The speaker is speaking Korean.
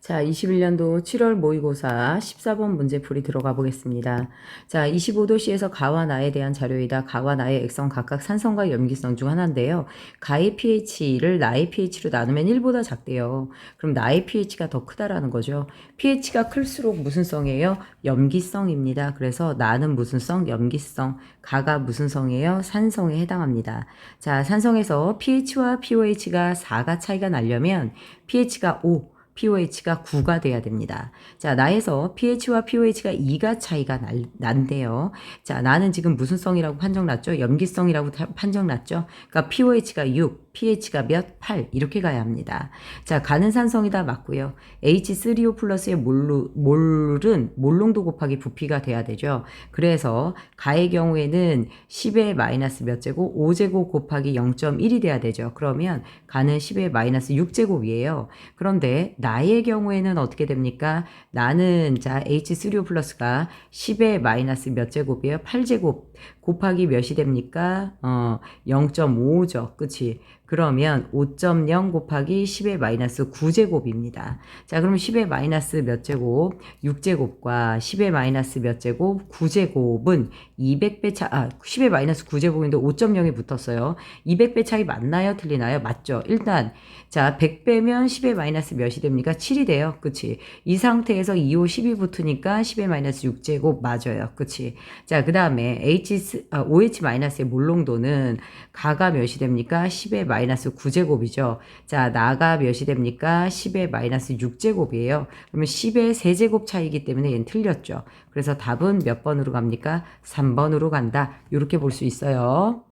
자, 21년도 7월 모의고사 14번 문제풀이 들어가 보겠습니다. 자, 25도씨에서 가와 나에 대한 자료이다. 가와 나의 액성 각각 산성과 염기성 중 하나인데요. 가의 pH를 나의 pH로 나누면 1보다 작대요. 그럼 나의 pH가 더 크다라는 거죠. pH가 클수록 무슨 성이에요? 염기성입니다. 그래서 나는 무슨 성? 염기성. 가가 무슨 성이에요? 산성에 해당합니다. 자, 산성에서 pH와 pOH가 4가 차이가 나려면 pH가 5, pOH가 9가 돼야 됩니다. 자, 나에서 pH와 pOH가 2가 차이가 날, 난대요. 자, 나는 지금 무슨 성이라고 판정났죠? 염기성이라고 타- 판정났죠? 그러니까 pOH가 6, pH가 몇? 8 이렇게 가야 합니다. 자, 가는 산성이다 맞고요. H3O 플러스의 몰루, 몰은 몰농도 곱하기 부피가 돼야 되죠. 그래서 가의 경우에는 10의 마이너스 몇 제곱? 5제곱 곱하기 0.1이 돼야 되죠. 그러면 가는 10의 마이너스 6제곱이에요. 그런데 나의 경우에는 어떻게 됩니까? 나는 자 H3O 플러스가 10의 마이너스 몇 제곱이에요? 8제곱 곱하기 몇이 됩니까? 어, 0.5죠. 그치? 그러면 5.0 곱하기 10의 마이너스 9제곱입니다. 자, 그럼 10의 마이너스 몇 제곱? 6제곱과 10의 마이너스 몇 제곱? 9제곱은 200배 차, 아, 10의 마이너스 9제곱인데 5.0이 붙었어요. 200배 차이 맞나요? 틀리나요? 맞죠. 일단, 자, 100배면 10의 마이너스 몇이 됩니까? 7이 돼요. 그치? 이 상태에서 2, 5, 10이 붙으니까 10의 마이너스 6제곱 맞아요. 그치? 자, 그 다음에 H, 아, OH 마이너스의 몰롱도는 가가 몇이 됩니까? 10의 마이너스 9제곱이죠. 자, 나가 몇이 됩니까? 10의 마이너스 6제곱이에요. 그러면 10의 세제곱 차이기 때문에 얘는 틀렸죠. 그래서 답은 몇 번으로 갑니까? 3번으로 간다. 이렇게 볼 수 있어요.